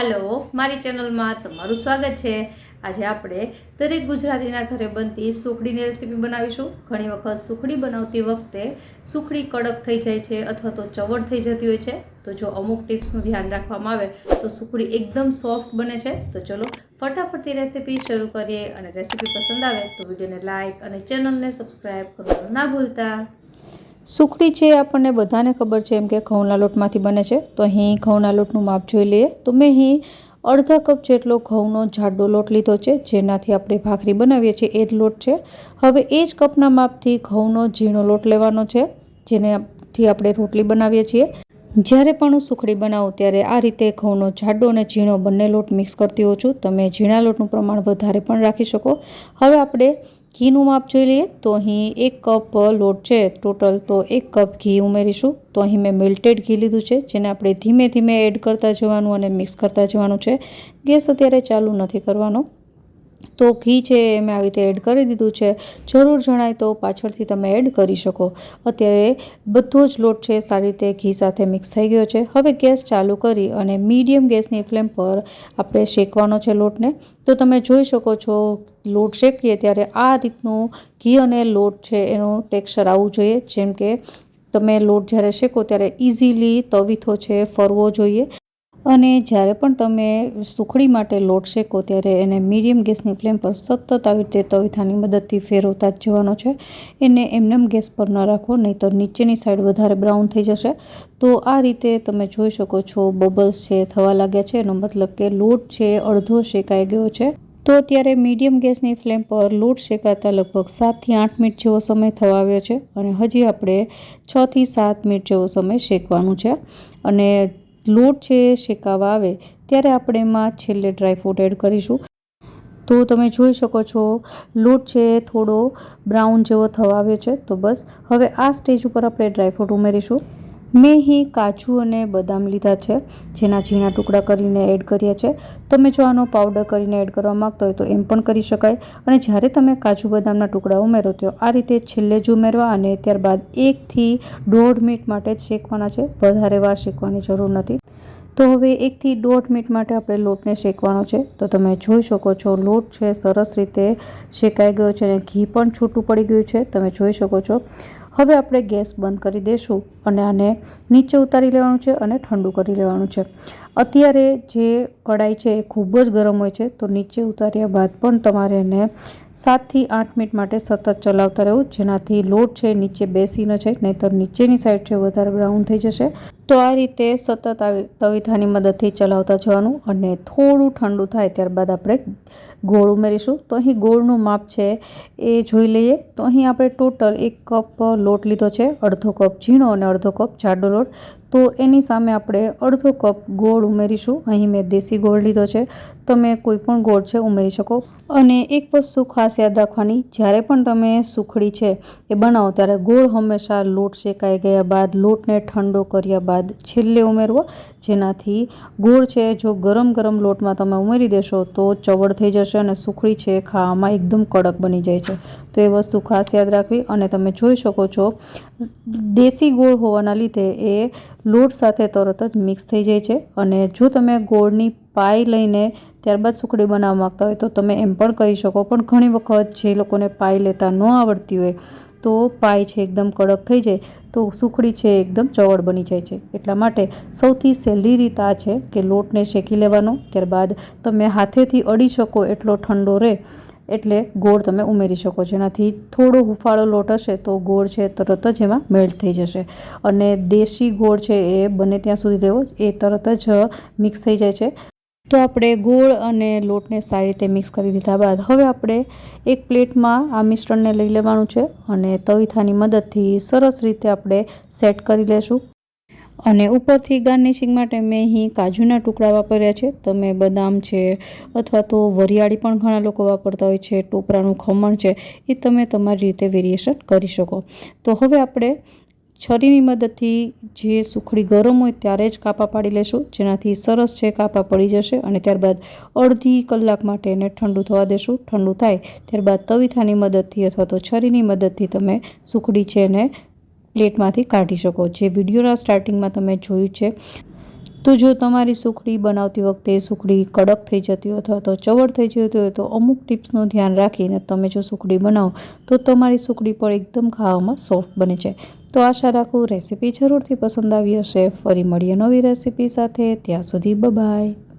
મારી ચેનલમાં તમારું સ્વાગત છે. આજે આપણે દરેક ગુજરાતીના ઘરે બનતી સુખડીની રેસીપી બનાવીશું. ઘણી વખત સુખડી બનાવતી વખતે સુખડી કડક થઈ જાય છે અથવા તો ચવડ થઈ જતી હોય છે. તો જો અમુક ટિપ્સનું ધ્યાન રાખવામાં આવે, તો સુખડી એકદમ સોફ્ટ બને છે. તો ચલો ફટાફટથી રેસીપી શરૂ કરીએ અને રેસીપી પસંદ આવે તો વિડીયોને લાઇક અને ચેનલને સબસ્ક્રાઈબ કરવાનું ના ભૂલતા. સુખડી છે આપણને બધાને ખબર છે, એમ કે ઘઉંના લોટમાંથી બને છે. તો અહીં ઘઉંના લોટનું માપ જોઈ લઈએ. તો મેં અહીં અડધા કપ જેટલો ઘઉંનો જાડો લોટ લીધો છે, જેનાથી આપણે ભાખરી બનાવીએ છીએ, એ જ લોટ છે. હવે એ જ કપના માપથી ઘઉંનો ઝીણો લોટ લેવાનો છે, જેનાથી આપણે રોટલી બનાવીએ છીએ. જ્યારે પણ હું સુખડી બનાવું ત્યારે આ રીતે ઘઉંનો જાડો અને ઝીણો બંને લોટ મિક્સ કરતી હોઉં છું. તમે ઝીણા લોટનું પ્રમાણ વધારે પણ રાખી શકો. હવે આપણે ઘીનું માપ જોઈ લઈએ. તો અહીં એક કપ લોટ છે ટોટલ તો એક કપ ઘી ઉમેરીશું. તો અહીં મેં મેલ્ટેડ ઘી લીધું છે, જેને આપણે ધીમે ધીમે એડ કરતા જવાનું અને મિક્સ કરતા જવાનું છે. ગેસ અત્યારે ચાલુ નથી કરવાનો. તો ઘી છે એ મેં આવી રીતે એડ કરી દીધું છે. જરૂર જણાય તો પાછળથી તમે એડ કરી શકો. અત્યારે બધો જ લોટ છે સારી રીતે ઘી સાથે મિક્સ થઈ ગયો છે. હવે ગેસ ચાલુ કરી અને મીડિયમ ગેસની ફ્લેમ પર આપણે શેકવાનો છે લોટને. તો તમે જોઈ શકો છો, લોટ શેકીએ ત્યારે આ રીતનું ઘી અને લોટ છે એનું ટેક્સચર આવવું જોઈએ. જેમ કે તમે લોટ જ્યારે શેકો ત્યારે ઇઝીલી તવીથો છે, ફરવો જોઈએ. અને જ્યારે પણ તમે સુખડી માટે લોટ શેકો, ત્યારે એને મીડિયમ ગેસની ફ્લેમ પર સતત આવી રીતે તવીથાની મદદથી ફેરવતા જ જવાનો છે. એને એમનેમ ગેસ પર ન રાખો નહીં તો નીચેની સાઈડ વધારે બ્રાઉન થઈ જશે. તો આ રીતે તમે જોઈ શકો છો, બબલ્સ છે, થવા લાગ્યા છે. એનો મતલબ કે લોટ છે, અડધો શેકાઈ ગયો છે. તો અત્યારે મીડિયમ ગેસની ફ્લેમ પર લોટ શેકાતા લગભગ સાતથી આઠ મિનિટ જેવો સમય થવા આવ્યો છે. અને હજી આપણે છથી સાત મિનિટ જેવો સમય શેકવાનું છે. અને લોટ છે, શેકાવા આવે, ત્યારે આપણે એમાં છેલ્લે ડ્રાયફ્રૂટ એડ કરીશું. તો તમે જોઈ શકો છો, લોટ છે, થોડો બ્રાઉન જેવો થવા આવ્યો છે. તો બસ, હવે આ સ્ટેજ ઉપર આપણે ડ્રાયફ્રૂટ ઉમેરીશું. મેં અહીં કાજુ અને બદામ લીધા છે, જેના ઝીણા ટુકડા કરીને એડ કર્યા છે. તમે જો આનો પાવડર કરીને એડ કરવા માગતો હોય તો એમ પણ કરી શકાય. અને જ્યારે તમે કાજુ બદામના ટુકડા ઉમેરો તો આ રીતે છેલ્લે જ ઉમેરવા અને ત્યારબાદ એકથી દોઢ મિનિટ માટે જ શેકવાના છે. વધારે વાર શેકવાની જરૂર નથી. તો હવે એકથી દોઢ મિનિટ માટે આપણે લોટને શેકવાનો છે. તો તમે જોઈ શકો છો, લોટ છે, સરસ રીતે શેકાઈ ગયો છે અને ઘી પણ છૂટું પડી ગયું છે. તમે જોઈ શકો છો. હવે આપણે ગેસ બંધ કરી દઈશું અને આને નીચે ઉતારી લેવાનું છે અને ઠંડુ કરી લેવાનું છે. અત્યારે જે કઢાઈ છે એ ખૂબ જ ગરમ હોય છે, તો નીચે ઉતાર્યા બાદ પણ તમારે એને સાતથી આઠ મિનિટ માટે સતત ચલાવતા રહેવું જેનાથી લોટ છે નીચે બેસી ન જાય, નહીંતર નીચેની સાઈડ છે વધારે બ્રાઉન થઈ જશે. તો આ રીતે સતત આવી તવીથાની મદદથી ચલાવતા જવાનું અને થોડું ઠંડુ થાય ત્યારબાદ આપણે ગોળ ઉમેરીશું. તો અહીં ગોળનું માપ છે એ જોઈ લઈએ. તો અહીં આપણે ટોટલ એક કપ લોટ લીધો છે, અડધો કપ ઝીણો અને અડધો કપ જાડો લોટ. તો એની સામે આપણે અડધો કપ ગોળ ઉમેરીશું. અહીં મેં દેશી ગોળ લીધો છે. તમે કોઈ પણ ગોળ છે ઉમેરી શકો. અને એક વસ્તુ ખાસ યાદ રાખવાની, જ્યારે પણ તમે સુખડી છે એ બનાવો, ત્યારે ગોળ હંમેશા લોટ શેકાઈ ગયા બાદ, લોટને ઠંડો કર્યા બાદ છેલ્લે ઉમેરવો. જેનાથી ગોળ છે, જો ગરમ ગરમ લોટમાં તમે ઉમેરી દેશો, તો ચવડ થઈ જશે અને સુખડી છે ખાવામાં એકદમ કડક બની જાય છે. તો એ વસ્તુ ખાસ યાદ રાખવી. અને તમે જોઈ શકો છો, દેશી ગોળ હોવાના લીધે એ લોટ સાથે તરત જ મિક્સ થઈ જાય છે અને જો તમે ગોળની પાઈ લઈને ત્યારબાદ સુખડી બનાવવા માગતા હોય તો તમે એમ પણ કરી શકો. પણ ઘણી વખત જે લોકોને પાઈ લેતા ન આવડતી હોય તો પાઈ છે એકદમ કડક થઈ જાય તો સુખડી છે એકદમ ચવળ બની જાય છે. એટલા માટે સૌથી સહેલી રીત આ છે કે લોટને શેકી લેવાનો. ત્યારબાદ તમે હાથેથી અડી શકો એટલો ઠંડો રહે એટલે ગોળ તમે ઉમેરી શકો છો. એનાથી થોડો હુફાળો લોટ હશે તો ગોળ છે તરત જ એમાં મેલ્ટ થઈ જશે. અને દેશી ગોળ છે એ બને ત્યાં સુધી રહેવો. એ તરત જ મિક્સ થઈ જાય છે. તો આપણે ગોળ અને લોટને સારી રીતે મિક્સ કરી લીધા બાદ હવે આપણે એક પ્લેટમાં આ મિશ્રણને લઈ લેવાનું છે અને તવીથાની મદદથી સરસ રીતે આપણે સેટ કરી લેશું. અને ઉપરથી ગાર્નિશિંગ માટે મેં અહીં કાજુના ટુકડા વાપર્યા છે. તમે બદામ છે અથવા તો વરિયાળી પણ ઘણા લોકો વાપરતા હોય છે. ટોપરાનું ખમણ છે. એ તમે તમારી રીતે વેરિએશન કરી શકો. તો હવે આપણે છરીની મદદથી જે સુખડી ગરમ હોય ત્યારે જ કાપા પાડી લેશું. જેનાથી સરસ છે કાપા પડી જશે અને ત્યારબાદ અડધી કલાક માટે એને ઠંડુ થવા દેશું. ઠંડુ થાય ત્યારબાદ તવીથાની મદદથી અથવા તો છરીની મદદથી તમે સુખડી છે એને પ્લેટમાંથી કાઢી શકો. જે વિડીયોના સ્ટાર્ટિંગમાં તમે જોયું છે, તો જો તમારી સુખડી બનાવતી વખતે સુખડી કડક થઈ જતી હોય અથવા તો ચવડ થઈ જતી હોય તો અમુક ટિપ્સનું ધ્યાન રાખીને તમે જો સુખડી બનાવો, તો તમારી સુખડી પણ એકદમ ખાવામાં સોફ્ટ બને છે. તો આશા રાખું રેસીપી જરૂરથી પસંદ આવી હશે. ફરી મળીએ નવી રેસીપી સાથે. ત્યાં સુધી બબાય.